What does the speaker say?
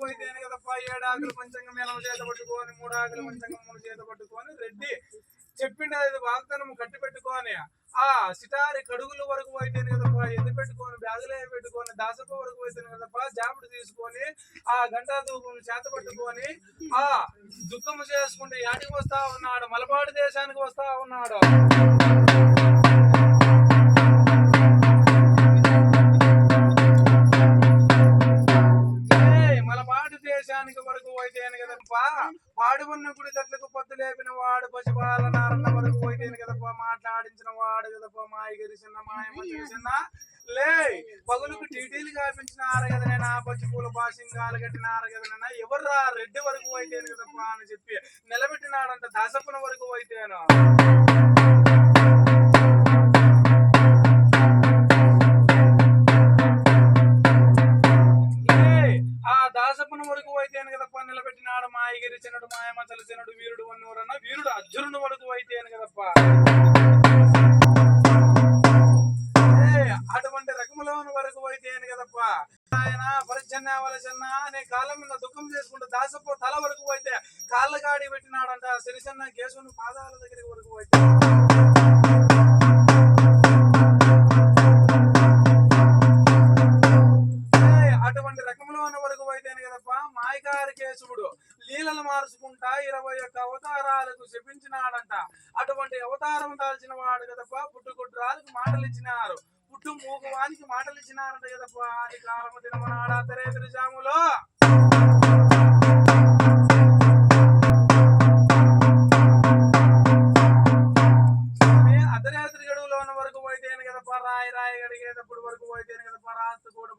పోయితేనే కదప్పా ఏడు ఆకులు పంచంగం ఎలా చేత పట్టుకొని మూడు ఆకులు పంచంగం మూడు చేత పట్టుకొని రెడ్డి చెప్పిండే వాగ్దానం కట్టి పెట్టుకొని ఆ సిటారి కడుగుల వరకు పోయితేనే కదప్ప ఎద్దు పెట్టుకొని బ్యాగులే పెట్టుకొని దాసప్ప వరకు పోయితేనే కదప్ప జాపుడు తీసుకొని ఆ గంటా దూపం చేత పట్టుకొని ఆ దుఃఖము చేసుకుంటే యాటికి వస్తా ఉన్నాడు? మలబాడు దేశానికి వస్తా ఉన్నాడు? దేశానికి వరకు పోయితేనే కదప్ప. పాడుబన్న గుడి చెట్లకు పొద్దు లేపిన వాడు పశుపాల నారన్న వరకు పోయితేను కదప్పా. మాట్లాడించిన వాడు కదప్ప. మాయ గరిసిన మాయమ్మ చూసిన లే పగులకు టీటీలు కాపించినారు కదనైనా పచ్చి పూల పాసింగాలు కట్టినారు కదనైనా ఎవర్రా రెడ్డి వరకు పోయితేను కదప్పా అని చెప్పి నిలబెట్టినాడంట దాసప్పన వరకు పోయితేను. మాయగిరి చిన్నడు మాయమ్మ వీరుడు వన్నూరన్న వీరుడు అర్జునుడు వరకు అయితే కదప్ప. అటువంటి రకములోని వరకు అయితేను కదప్ప. ఆయన పరిచన్న వలసన్న అనే కాలం మీద దుఃఖం చేసుకుంటూ దాసప్ప తల వరకు అయితే కాళ్ళ గాడి పెట్టినాడంట సిరిసన్న కేశవుని పాదాల దగ్గరికి వరకు అయితే. అయితేనే కదప్ప? మాయకారికేశవుడు లీలలు మార్చుకుంటా ఇరవై ఒక్క అవతారాలకు చెప్పించినాడంట అటువంటి అవతారం దాల్చిన వాడు కదప్ప? పుట్టుకుట్రాలకు మాటలు ఇచ్చినారు పుట్టు మూగవానికి మాటలు ఇచ్చినారంట కదప్ప. ఆది కాలము తిరుమనాడ తరేతరి జాములో అర్ధరాత్రి గడువులో ఉన్న వరకు పోయితేనే కదా రాయి రాయి అడిగేటప్పుడు వరకు పోయితేనే కదప్ప? రాత్రి కూడా